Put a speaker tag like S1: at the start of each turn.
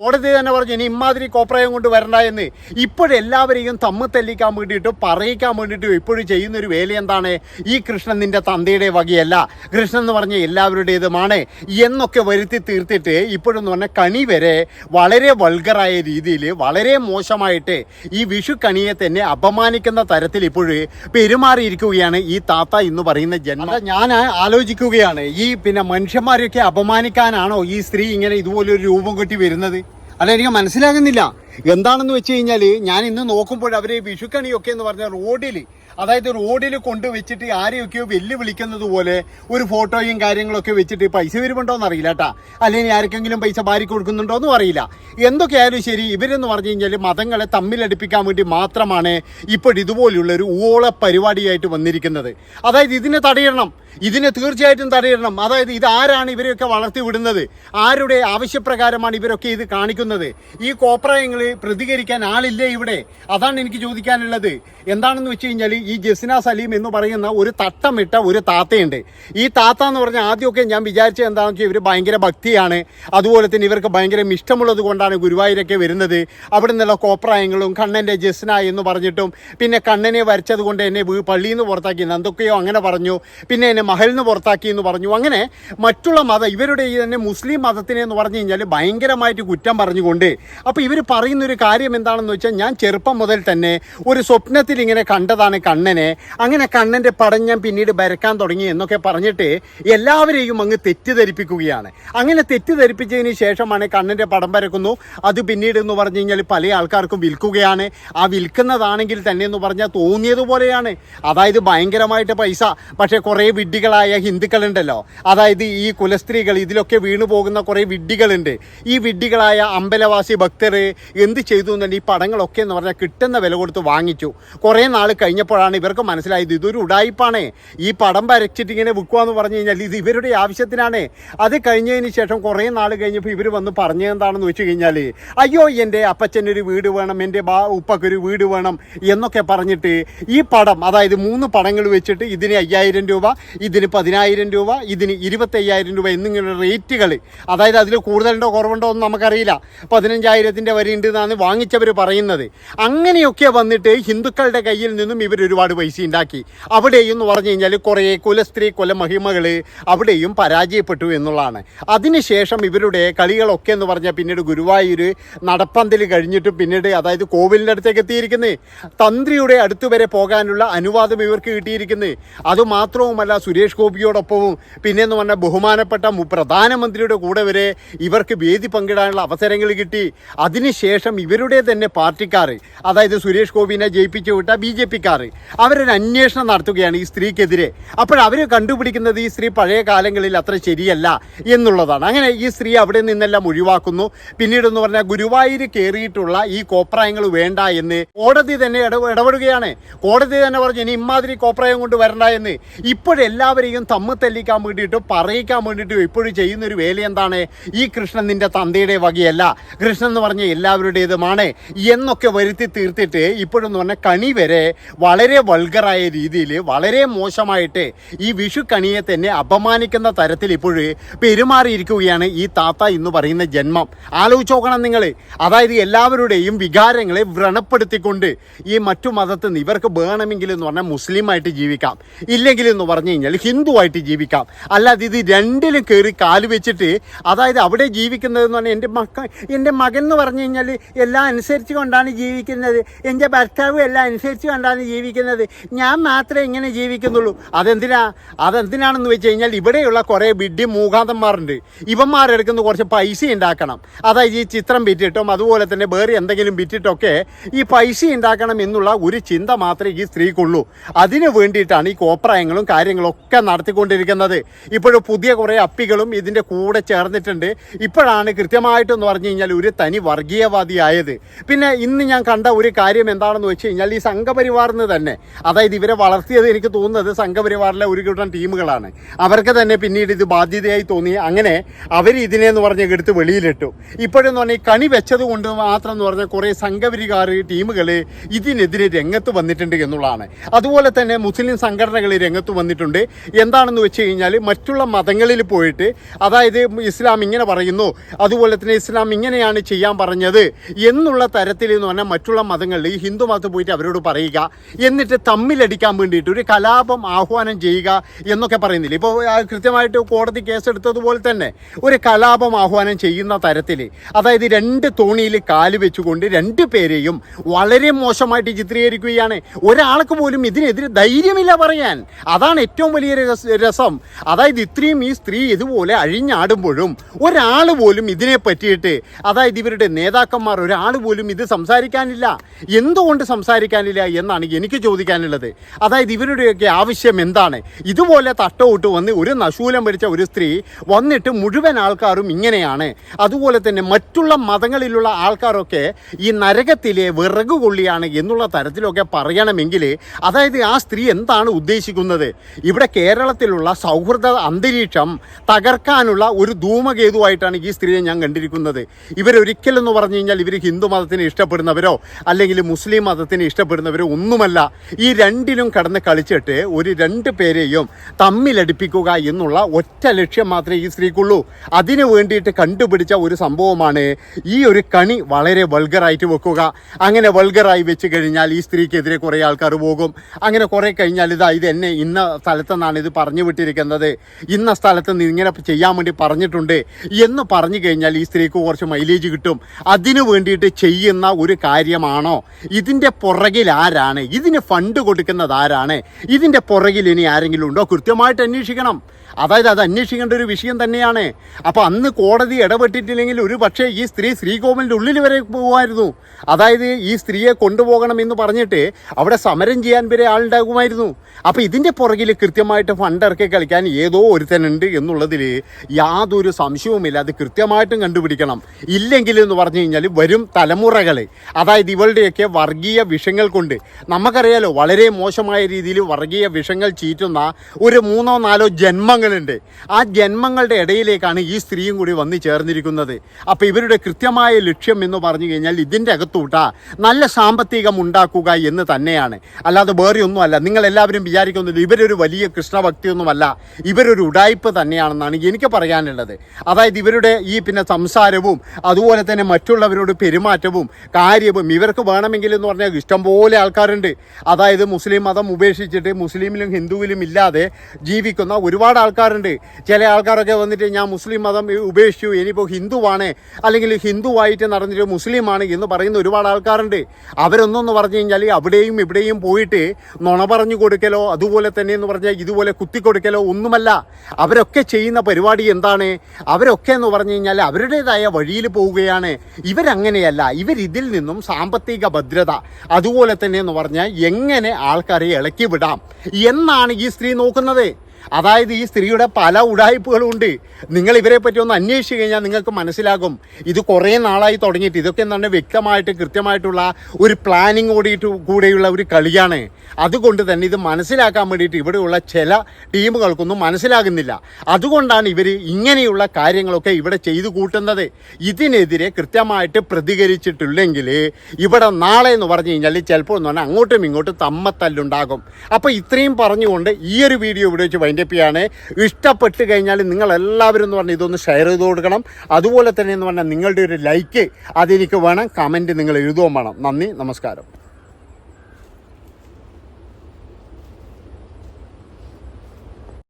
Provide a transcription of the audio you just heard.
S1: കോടതി തന്നെ പറഞ്ഞു ഇനി ഇമാതിരി കോപ്രായം കൊണ്ട് വരണ്ട എന്ന്. ഇപ്പോഴെല്ലാവരെയും തമ്മ് തെല്ലിക്കാൻ വേണ്ടിയിട്ട് പറയിക്കാൻ വേണ്ടിയിട്ട് ഇപ്പോഴും ചെയ്യുന്നൊരു വേല എന്താണ്? ഈ കൃഷ്ണൻ നിന്റെ തന്തയുടെ വകയല്ല. കൃഷ്ണൻ എന്ന് പറഞ്ഞ എല്ലാവരുടേതുമാണ് എന്നൊക്കെ വരുത്തി തീർത്തിട്ട് ഇപ്പോഴെന്ന് പറഞ്ഞാൽ കണി വരെ വളരെ വൾഗറായ രീതിയിൽ വളരെ മോശമായിട്ട് ഈ വിഷു കണിയെ തന്നെ അപമാനിക്കുന്ന തരത്തിൽ ഇപ്പോഴ് പെരുമാറിയിരിക്കുകയാണ് ഈ താത്ത എന്ന് പറയുന്ന ജന്മ. ഞാൻ ആലോചിക്കുകയാണ് ഈ പിന്നെ മനുഷ്യന്മാരെയൊക്കെ അപമാനിക്കാനാണോ ഈ സ്ത്രീ ഇങ്ങനെ ഇതുപോലൊരു രൂപം കെട്ടി വരുന്നത്? അല്ല എനിക്ക് മനസ്സിലാകുന്നില്ല. എന്താണെന്ന് വെച്ച് കഴിഞ്ഞാൽ ഞാൻ ഇന്ന് നോക്കുമ്പോൾ അവർ വിഷുക്കണിയൊക്കെ എന്ന് പറഞ്ഞാൽ റോഡിൽ അതായത് റോഡിൽ കൊണ്ടുവച്ചിട്ട് ആരെയൊക്കെയോ വെല്ലുവിളിക്കുന്നത് പോലെ ഒരു ഫോട്ടോയും കാര്യങ്ങളൊക്കെ വെച്ചിട്ട് പൈസ വരുമുണ്ടോ എന്നറിയില്ല കേട്ടാ അല്ലെങ്കിൽ ആർക്കെങ്കിലും പൈസ ബാരി കൊടുക്കുന്നുണ്ടോ എന്നും അറിയില്ല. എന്തൊക്കെയായാലും ശരി ഇവരെന്ന് പറഞ്ഞു കഴിഞ്ഞാൽ മതങ്ങളെ തമ്മിലടിപ്പിക്കാൻ വേണ്ടി മാത്രമാണ് ഇപ്പോൾ ഇതുപോലെയുള്ള ഒരു ഊള പരിപാടിയായിട്ട് വന്നിരിക്കുന്നത്. അതായത് ഇതിനെ തടയണം. ഇതിനെ തീർച്ചയായിട്ടും തടയണം. അതായത് ഇത് ആരാണ് ഇവരെയൊക്കെ വളർത്തി വിടുന്നത്? ആരുടെ ആവശ്യപ്രകാരമാണ് ഇവരൊക്കെ ഇത് കാണിക്കുന്നത്? ഈ കോപ്രായങ്ങൾ പ്രതികരിക്കാൻ ആളില്ലേ ഇവിടെ? അതാണ് എനിക്ക് ചോദിക്കാനുള്ളത്. എന്താണെന്ന് വെച്ച് കഴിഞ്ഞാൽ ഈ ജസ്ന സലീം എന്ന് പറയുന്ന ഒരു തട്ടമിട്ട ഒരു താത്തയുണ്ട്. ഈ താത്ത എന്ന് പറഞ്ഞാൽ ആദ്യമൊക്കെ ഞാൻ വിചാരിച്ചത് എന്താണെന്ന് വെച്ചാൽ ഇവർ ഭയങ്കര ഭക്തിയാണ്. അതുപോലെ തന്നെ ഇവർക്ക് ഭയങ്കര ഇഷ്ടമുള്ളത് കൊണ്ടാണ് ഗുരുവായൂരൊക്കെ വരുന്നത്. അവിടെ നിന്നുള്ള കോപ്രായങ്ങളും കണ്ണന്റെ ജസ്ന എന്ന് പറഞ്ഞിട്ടും പിന്നെ കണ്ണനെ വരച്ചത് കൊണ്ട് എന്നെ പള്ളിയിൽ നിന്ന് പുറത്താക്കി എന്തൊക്കെയോ അങ്ങനെ പറഞ്ഞു പിന്നെ എന്നെ മഹലിൽ നിന്ന് പുറത്താക്കി എന്ന് പറഞ്ഞു. അങ്ങനെ മറ്റുള്ള മതം ഇവരുടെ ഈ തന്നെ മുസ്ലിം മതത്തിനെ എന്ന് പറഞ്ഞു കഴിഞ്ഞാൽ ഭയങ്കരമായിട്ട് കുറ്റം പറഞ്ഞുകൊണ്ട്. അപ്പോൾ ഇവർ പറയുന്നൊരു കാര്യം എന്താണെന്ന് വെച്ചാൽ ഞാൻ ചെറുപ്പം മുതൽ തന്നെ ഒരു സ്വപ്നത്തിൽ ഇങ്ങനെ കണ്ടതാണ് കണ്ണനെ. അങ്ങനെ കണ്ണന്റെ പടം ഞാൻ പിന്നീട് വരക്കാൻ തുടങ്ങി എന്നൊക്കെ പറഞ്ഞിട്ട് എല്ലാവരെയും അങ്ങ് തെറ്റിദ്ധരിപ്പിക്കുകയാണ്. അങ്ങനെ തെറ്റിദ്ധരിപ്പിച്ചതിന് ശേഷമാണ് കണ്ണന്റെ പടം വരക്കുന്നു അത് പിന്നീട് എന്ന് പറഞ്ഞു കഴിഞ്ഞാൽ പല ആൾക്കാർക്കും വിൽക്കുകയാണ്. ആ വിൽക്കുന്നതാണെങ്കിൽ തന്നെ എന്ന് പറഞ്ഞാൽ തോന്നിയതുപോലെയാണ്. അതായത് ഭയങ്കരമായിട്ട് പൈസ. പക്ഷേ കുറേ വിഡ്ഢികളായ ഹിന്ദുക്കളുണ്ടല്ലോ. അതായത് ഈ കുലസ്ത്രീകൾ ഇതിലൊക്കെ വീണു പോകുന്ന കുറേ വിഡ്ഢികളുണ്ട്. ഈ വിഡ്ഢികളായ അമ്പലവാസി ഭക്തർ എന്ത് ചെയ്തു എന്നുണ്ടെങ്കിൽ ഈ പടങ്ങളൊക്കെ എന്ന് പറഞ്ഞാൽ കിട്ടുന്ന വില കൊടുത്ത് വാങ്ങിച്ചു. കുറേ നാൾ കഴിഞ്ഞപ്പോഴാണ് ഇവർക്ക് മനസ്സിലായത് ഇതൊരു ഉടായിപ്പാണ്. ഈ പടം വരച്ചിട്ട് ഇങ്ങനെ വിൽക്കുക എന്ന് പറഞ്ഞു കഴിഞ്ഞാൽ ഇത് ഇവരുടെ ആവശ്യത്തിനാണേ. അത് കഴിഞ്ഞതിന് ശേഷം കുറേ നാൾ കഴിഞ്ഞപ്പോൾ ഇവർ വന്ന് പറഞ്ഞതെന്താണെന്ന് വെച്ച് കഴിഞ്ഞാൽ അയ്യോ എന്റെ അപ്പച്ചനൊരു വീട് വേണം എന്റെ ബാ ഉപ്പക്കൊരു വീട് വേണം എന്നൊക്കെ പറഞ്ഞിട്ട് ഈ പടം അതായത് മൂന്ന് പടങ്ങൾ വെച്ചിട്ട് ഇതിന് അയ്യായിരം രൂപ ഇതിന് പതിനായിരം രൂപ ഇതിന് ഇരുപത്തയ്യായിരം രൂപ എന്നിങ്ങനെ റേറ്റുകൾ അതായത് അതിൽ കൂടുതലുണ്ടോ കുറവുണ്ടോ എന്ന് നമുക്കറിയില്ല. പതിനഞ്ചായിരത്തിന്റെ വരെ ഉണ്ട് എന്നാണ് വാങ്ങിച്ചവർ പറയുന്നത്. അങ്ങനെയൊക്കെ വന്നിട്ട് ഹിന്ദുക്കളുടെ കയ്യിൽ നിന്നും ഇവർ ഒരുപാട് പൈസ ഉണ്ടാക്കി. അവിടെയും എന്ന് പറഞ്ഞു കഴിഞ്ഞാൽ കുറേ കുലസ്ത്രീ കുലമഹിമകൾ അവിടെയും പരാജയപ്പെട്ടു എന്നുള്ളതാണ്. അതിനുശേഷം ഇവരുടെ കളികളൊക്കെ എന്ന് പറഞ്ഞാൽ പിന്നീട് ഗുരുവായൂർ നടപ്പന്തൽ കഴിഞ്ഞിട്ട് പിന്നീട് അതായത് കോവിലിന്റെ അടുത്തേക്ക് എത്തിയിരിക്കുന്നത് തന്ത്രിയുടെ അടുത്ത് വരെ പോകാനുള്ള അനുവാദം ഇവർക്ക് കിട്ടിയിരിക്കുന്നത് അതുമാത്രവുമല്ല സുരേഷ് ഗോപിയോടൊപ്പവും പിന്നെ എന്ന് പറഞ്ഞാൽ ബഹുമാനപ്പെട്ട പ്രധാനമന്ത്രിയുടെ കൂടെ വരെ ഇവർക്ക് വേദി പങ്കിടാനുള്ള അവസരങ്ങൾ കിട്ടി. അതിനുശേഷം ഇവരുടെ തന്നെ പാർട്ടിക്കാർ അതായത് സുരേഷ് ഗോപിനെ ജയിപ്പിച്ചു. വിട്ട ബി ജെ പിക്കാർ അവരൊരു അന്വേഷണം നടത്തുകയാണ് ഈ സ്ത്രീക്കെതിരെ. അപ്പോൾ അവർ കണ്ടുപിടിക്കുന്നത് ഈ സ്ത്രീ പഴയ കാലങ്ങളിൽ അത്ര ശരിയല്ല എന്നുള്ളതാണ്. അങ്ങനെ ഈ സ്ത്രീ അവിടെ നിന്നെല്ലാം ഒഴിവാക്കുന്നു. പിന്നീട് എന്ന് പറഞ്ഞാൽ ഗുരുവായൂർ കയറിയിട്ടുള്ള ഈ കോപ്രായങ്ങൾ വേണ്ട എന്ന് കോടതി തന്നെ ഇട ഇടപെടുകയാണ്. കോടതി തന്നെ പറഞ്ഞു ഇനി ഇമാതിരി കോപ്രായം കൊണ്ട് വരണ്ട എന്ന്. ഇപ്പോഴെല്ലാവരെയും തമ്മ് തെല്ലിക്കാൻ വേണ്ടിയിട്ട് പറയിക്കാൻ വേണ്ടിയിട്ട് ഇപ്പോഴും ചെയ്യുന്ന ഒരു വേല എന്താണ്? ഈ കൃഷ്ണൻ നിന്റെ തന്തയുടെ വകയല്ല. കൃഷ്ണൻ എന്ന് പറഞ്ഞ എല്ലാവരുടേതുമാണ് എന്നൊക്കെ വരുത്തി തീർത്തിട്ട് ഇപ്പോഴെന്ന് പറഞ്ഞാൽ കണി വരെ വളരെ വൾഗറായ രീതിയിൽ വളരെ മോശമായിട്ട് ഈ വിഷു കണിയെ തന്നെ അപമാനിക്കുന്ന തരത്തിൽ ഇപ്പോഴ് പെരുമാറിയിരിക്കുകയാണ് ഈ താത്ത എന്ന് പറയുന്ന ജന്മം. ആലോചിച്ച് നോക്കണം നിങ്ങൾ അതായത് എല്ലാവരുടെയും വികാരങ്ങളെ വ്രണപ്പെടുത്തിക്കൊണ്ട് ഈ മറ്റു മതത്തിൽ നിന്ന് ഇവർക്ക് വേണമെങ്കിൽ എന്ന് പറഞ്ഞാൽ മുസ്ലിമായിട്ട് ജീവിക്കാം. ഇല്ലെങ്കിൽ എന്ന് പറഞ്ഞു കഴിഞ്ഞാൽ ഹിന്ദുവായിട്ട് ജീവിക്കാം. അല്ലാതെ ഇത് രണ്ടിലും കയറി കാൽ വെച്ചിട്ട് അതായത് അവിടെ ജീവിക്കുന്നത് എന്ന് പറഞ്ഞാൽ എന്റെ മക്ക എന്റെ മകൻ എന്ന് പറഞ്ഞു കഴിഞ്ഞാൽ എല്ലാം അനുസരിച്ച് കൊണ്ടാണ് ജീവിക്കുന്നത്. എന്റെ ഭർത്താവ് എല്ലാം അനുസരിച്ച് കണ്ടാണ് ജീവിക്കുന്നത്. ഞാൻ മാത്രമേ ഇങ്ങനെ ജീവിക്കുന്നുള്ളൂ. അതെന്തിനാ? അതെന്തിനാണെന്ന് വെച്ച് കഴിഞ്ഞാൽ ഇവിടെയുള്ള കുറേ വിഡ്ഢി മൂകാന്തന്മാരുണ്ട്. ഇവന്മാരെടുക്കുന്ന കുറച്ച് പൈസ ഉണ്ടാക്കണം. അതായത് ഈ ചിത്രം വിറ്റിട്ടും അതുപോലെ തന്നെ വേറെ എന്തെങ്കിലും വിറ്റിട്ടൊക്കെ ഈ പൈസ ഉണ്ടാക്കണം എന്നുള്ള ഒരു ചിന്ത മാത്രമേ ഈ സ്ത്രീക്കുള്ളൂ. അതിന് വേണ്ടിയിട്ടാണ് ഈ കോപ്രായങ്ങളും കാര്യങ്ങളും ഒക്കെ നടത്തിക്കൊണ്ടിരിക്കുന്നത്. ഇപ്പോഴും പുതിയ കുറേ അപ്പികളും ഇതിന്റെ കൂടെ ചേർന്നിട്ടുണ്ട്. ഇപ്പോഴാണ് കൃത്യമായിട്ടെന്ന് പറഞ്ഞു കഴിഞ്ഞാൽ ഒരു തനി വർഗീയവാദിയായത്. പിന്നെ ഇന്ന് ഞാൻ കണ്ട ഒരു കാര്യം എന്താണെന്ന് വെച്ച് കഴിഞ്ഞാൽ ഈ സംഘപരിവാറിന് തന്നെ. അതായത് ഇവരെ വളർത്തിയത് എനിക്ക് തോന്നുന്നത് സംഘപരിവാറിലെ ഒരു കൂട്ടം ടീമുകളാണ്. അവർക്ക് തന്നെ പിന്നീട് ഇത് ബാധ്യതയായി തോന്നി. അങ്ങനെ അവർ ഇതിനെന്ന് പറഞ്ഞ് എടുത്ത് വെളിയിലിട്ടു. ഇപ്പോഴെന്ന് പറഞ്ഞാൽ കണി വെച്ചത് കൊണ്ട് മാത്രം എന്ന് പറഞ്ഞാൽ കുറേ സംഘപരിവാർ ടീമുകൾ ഇതിനെതിരെ രംഗത്ത് വന്നിട്ടുണ്ട് എന്നുള്ളതാണ്. അതുപോലെ തന്നെ മുസ്ലിം സംഘടനകൾ രംഗത്ത് വന്നിട്ടുണ്ട്. എന്താണെന്ന് വെച്ച് കഴിഞ്ഞാൽ മറ്റുള്ള മതങ്ങളിൽ പോയിട്ട് അതായത് ഇസ്ലാം ഇങ്ങനെ പറയുന്നു അതുപോലെ തന്നെ ഇസ്ലാം ഇങ്ങനെയാണ് ചെയ്യാൻ പറഞ്ഞത് എന്നുള്ള തരത്തിൽ എന്ന് പറഞ്ഞാൽ മറ്റുള്ള മതങ്ങളിൽ ഹിന്ദു മതത്തിൽ പോയിട്ട് അവരോട് പറയുക എന്നിട്ട് തമ്മിലടിക്കാൻ വേണ്ടിയിട്ട് ഒരു കലാപം ആഹ്വാനം ചെയ്യുക എന്നൊക്കെ പറയുന്നില്ല? ഇപ്പോൾ കൃത്യമായിട്ട് കോടതി കേസെടുത്തതുപോലെ തന്നെ ഒരു കലാപം ആഹ്വാനം ചെയ്യുന്ന തരത്തിൽ അതായത് രണ്ട് തോണിയിൽ കാൽ വെച്ചുകൊണ്ട് രണ്ട് പേരെയും വളരെ മോശമായിട്ട് ചിത്രീകരിക്കുകയാണ്. ഒരാൾക്ക് പോലും ഇതിനെതിരെ ധൈര്യമില്ല പറയാൻ. അതാണ് ഏറ്റവും വലിയ രസം. അതായത് ഇത്രയും ഈ സ്ത്രീ ഇതുപോലെ അഴിഞ്ഞാടുമ്പോഴും ഒരാൾ പോലും ഇതിനെ പറ്റിയിട്ട് അതായത് ഇവരുടെ നേതാക്കന്മാർ ഒരാൾ പോലും ഇത് സംസാരിക്കാനില്ല. എന്തുകൊണ്ട് സംസാരിക്കാനില്ല? എന്നാണ് എനിക്ക് ചോദിക്കാനുള്ളത്. അതായത് ഇവരുടെയൊക്കെ ആവശ്യം എന്താണ്? ഇതുപോലെ തട്ടോട്ട് വന്ന് ഒരു നശൂലം ഭരിച്ച ഒരു സ്ത്രീ വന്നിട്ട് മുഴുവൻ ആൾക്കാരും ഇങ്ങനെയാണ്. അതുപോലെ തന്നെ മറ്റുള്ള മതങ്ങളിലുള്ള ആൾക്കാരൊക്കെ ഈ നരകത്തിലെ വിറക് കൊള്ളിയാണ് എന്നുള്ള തരത്തിലൊക്കെ പറയണമെങ്കിൽ അതായത് ആ സ്ത്രീ എന്താണ് ഉദ്ദേശിക്കുന്നത്? ഇവിടെ കേരളത്തിലുള്ള സൗഹൃദ അന്തരീക്ഷം തകർക്കാനുള്ള ഒരു ധൂമകേതുവായിട്ടാണ് ഈ സ്ത്രീയെ ഞാൻ കണ്ടിരിക്കുന്നത്. ഇവരൊരിക്കലെന്ന് പറഞ്ഞു കഴിഞ്ഞാൽ ഇവർ ഹിന്ദു മതത്തിന് ഇഷ്ടപ്പെടുന്നവരോ അല്ലെങ്കിൽ മുസ്ലിം മതത്തിന് മതത്തിനെ ഇഷ്ടപ്പെടുന്നവരോ ഒന്നുമല്ല. ഈ രണ്ടിലും കടന്ന് കളിച്ചിട്ട് ഒരു രണ്ട് പേരെയും തമ്മിലടിപ്പിക്കുക എന്നുള്ള ഒറ്റ ലക്ഷ്യം മാത്രമേ ഈ സ്ത്രീക്കുള്ളൂ. അതിനു വേണ്ടിയിട്ട് കണ്ടുപിടിച്ച ഒരു സംഭവമാണ് ഈ ഒരു കണി വളരെ വൾഗറായിട്ട് വെക്കുക. അങ്ങനെ വൾഗറായി വെച്ച് കഴിഞ്ഞാൽ ഈ സ്ത്രീക്കെതിരെ കുറേ ആൾക്കാർ പോകും. അങ്ങനെ കുറേ കഴിഞ്ഞാൽ ഇതാ ഇത് എന്നെ ഇന്ന സ്ഥലത്തു നിന്നാണ് ഇത് പറഞ്ഞു വിട്ടിരിക്കുന്നത്. ഇന്ന സ്ഥലത്ത് നിന്ന് ഇങ്ങനെ ചെയ്യാൻ വേണ്ടി പറഞ്ഞിട്ടുണ്ട് എന്ന് പറഞ്ഞു കഴിഞ്ഞാൽ ഈ സ്ത്രീക്ക് കുറച്ച് മൈലേജ് കിട്ടും. അതിനു വേണ്ടിയിട്ട് ചെയ്യുന്ന ഒരു കാര്യമാണോ? ഇതിന്റെ പുറകിൽ ആരാണ് ഇതിന് ഫണ്ട് കൊടുക്കുന്നത് ആരാണ്? ഇതിന്റെ പുറകിൽ ഇനി ആരെങ്കിലും ഉണ്ടോ? കൃത്യമായിട്ട് അന്വേഷിക്കണം. അതായത് അത് അന്വേഷിക്കേണ്ട ഒരു വിഷയം തന്നെയാണ്. അപ്പോൾ അന്ന് കോടതി ഇടപെട്ടിട്ടില്ലെങ്കിൽ ഒരു പക്ഷേ ഈ സ്ത്രീ ശ്രീകോവിലിന്റെ ഉള്ളിൽ വരെ പോകുമായിരുന്നു അതായത് ഈ സ്ത്രീയെ കൊണ്ടുപോകണം എന്ന് പറഞ്ഞിട്ട് അവിടെ സമരം ചെയ്യാൻ വരെ ആളുണ്ടാകുമായിരുന്നു. അപ്പോൾ ഇതിന്റെ പുറകിൽ കൃത്യമായിട്ട് ഫണ്ട് ഇറക്കി കളിക്കാൻ ഏതോ ഒരുത്തനുണ്ട് എന്നുള്ളതിൽ യാതൊരു സംശയവുമില്ല. അത് കൃത്യമായിട്ടും കണ്ടുപിടിക്കണം. ഇല്ലെങ്കിൽ എന്ന് പറഞ്ഞു കഴിഞ്ഞാൽ വരും തലമുറകൾ അതായത് ഇവളുടെയൊക്കെ വർഗീയ വിഷങ്ങൾ കൊണ്ട്. നമുക്കറിയാലോ വളരെ മോശമായ രീതിയിൽ വർഗീയ വിഷങ്ങൾ ചീറ്റുന്ന ഒരു മൂന്നോ നാലോ ജന്മങ്ങളുണ്ട് ആ ജന്മങ്ങളുടെ ഇടയിലേക്കാണ് ഈ സ്ത്രീയും കൂടി വന്നു ചേർന്നിരിക്കുന്നത്. അപ്പോൾ ഇവരുടെ കൃത്യമായ ലക്ഷ്യം എന്ന് പറഞ്ഞു കഴിഞ്ഞാൽ ഇതിന്റെ അകത്തൂട്ട നല്ല സാമ്പത്തികം ഉണ്ടാക്കുക എന്ന് തന്നെയാണ്. അല്ലാതെ വേറെ ഒന്നുമല്ല. നിങ്ങൾ എല്ലാവരും വിചാരിക്കുന്നില്ല ഇവരൊരു വലിയ കൃഷ്ണഭക്തിയൊന്നുമല്ല. ഇവരൊരു ഉടായ്പ് തന്നെയാണെന്നാണ് എനിക്ക് പറയാനുള്ളത്. അതായത് ഇവരുടെ ഈ പിന്നെ സംസാരവും അതുപോലെ തന്നെ മറ്റുള്ളവരോട് പെരുമാറ്റവും കാര്യവും ഇവർക്ക് വേണമെങ്കിൽ എന്ന് പറഞ്ഞാൽ ഇഷ്ടംപോലെ ആൾക്കാരുണ്ട്. അതായത് മുസ്ലിം മതം ഉപേക്ഷിച്ചിട്ട് മുസ്ലിമിലും ഹിന്ദുവിലും ഇല്ലാതെ ജീവിക്കുന്ന ഒരുപാട് ആൾക്കാരുണ്ട്. ചില ആൾക്കാരൊക്കെ വന്നിട്ട് ഞാൻ മുസ്ലിം മതം ഉപേക്ഷിച്ചു ഇനിയിപ്പോൾ ഹിന്ദുവാണ് അല്ലെങ്കിൽ ഹിന്ദുവായിട്ട് നടന്നിട്ട് മുസ്ലിമാണ് എന്ന് പറയുന്ന ഒരുപാട് ആൾക്കാരുണ്ട്. അവരൊന്നെന്ന് പറഞ്ഞു കഴിഞ്ഞാൽ അവിടെയും ഇവിടെയും പോയിട്ട് നുണ പറഞ്ഞു കൊടുക്കലോ അതുപോലെ തന്നെ എന്ന് പറഞ്ഞാൽ ഇതുപോലെ കുത്തിക്കൊടുക്കലോ ഒന്നുമല്ല. അവരൊക്കെ ചെയ്യുന്ന പരിപാടി എന്താണ്? അവരൊക്കെ എന്ന് പറഞ്ഞു കഴിഞ്ഞാൽ അവരുടേതായ വഴിയിൽ പോവുകയാണ്. ഇവരങ്ങനെയല്ല ഇവരിതിൽ നിന്നും സാമ്പത്തിക ഭദ്രത അതുപോലെ തന്നെ എന്ന് പറഞ്ഞാൽ എങ്ങനെ ആൾക്കാരെ ഇളക്കി വിടാം? എന്നാണ് ഈ സ്ത്രീ നോക്കുന്നത്. അതായത് ഈ സ്ത്രീയുടെ പല ഉടായ്പകളും ഉണ്ട് നിങ്ങൾ ഇവരെ പറ്റി ഒന്ന് അന്വേഷിച്ച് കഴിഞ്ഞാൽ നിങ്ങൾക്ക് മനസ്സിലാകും. ഇത് കുറേ നാളായി തുടങ്ങിയിട്ട് ഇതൊക്കെ എന്താണ് വ്യക്തമായിട്ട് കൃത്യമായിട്ടുള്ള ഒരു പ്ലാനിങ് ഓടിയിട്ട് കൂടെയുള്ള ഒരു കളിയാണ്. അതുകൊണ്ട് തന്നെ ഇത് മനസ്സിലാക്കാൻ വേണ്ടിയിട്ട് ഇവിടെയുള്ള ചില ടീമുകൾക്കൊന്നും മനസ്സിലാകുന്നില്ല. അതുകൊണ്ടാണ് ഇവർ ഇങ്ങനെയുള്ള കാര്യങ്ങളൊക്കെ ഇവിടെ ചെയ്തു കൂട്ടുന്നത്. ഇതിനെതിരെ കൃത്യമായിട്ട് പ്രതികരിച്ചിട്ടില്ലെങ്കിൽ ഇവിടെ നാളെ എന്ന് പറഞ്ഞു കഴിഞ്ഞാൽ ചിലപ്പോൾ എന്ന് പറഞ്ഞാൽ അങ്ങോട്ടും ഇങ്ങോട്ടും തമ്മത്തല്ലുണ്ടാകും. അപ്പോൾ ഇത്രയും പറഞ്ഞുകൊണ്ട് ഈ ഒരു വീഡിയോ ഇവിടെ വെച്ച് വൈൻഡപ്പ് ചെയ്യാണ് ഇഷ്ടപ്പെട്ട് കഴിഞ്ഞാൽ നിങ്ങൾ എല്ലാവരും എന്ന് പറഞ്ഞാൽ ഇതൊന്ന് ഷെയർ ചെയ്ത് കൊടുക്കണം. അതുപോലെ തന്നെ എന്ന് പറഞ്ഞാൽ നിങ്ങളുടെ ഒരു ലൈക്ക് അതെനിക്ക് വേണം. കമന്റ് നിങ്ങൾ എഴുതുകയും വേണം. നന്ദി നമസ്കാരം.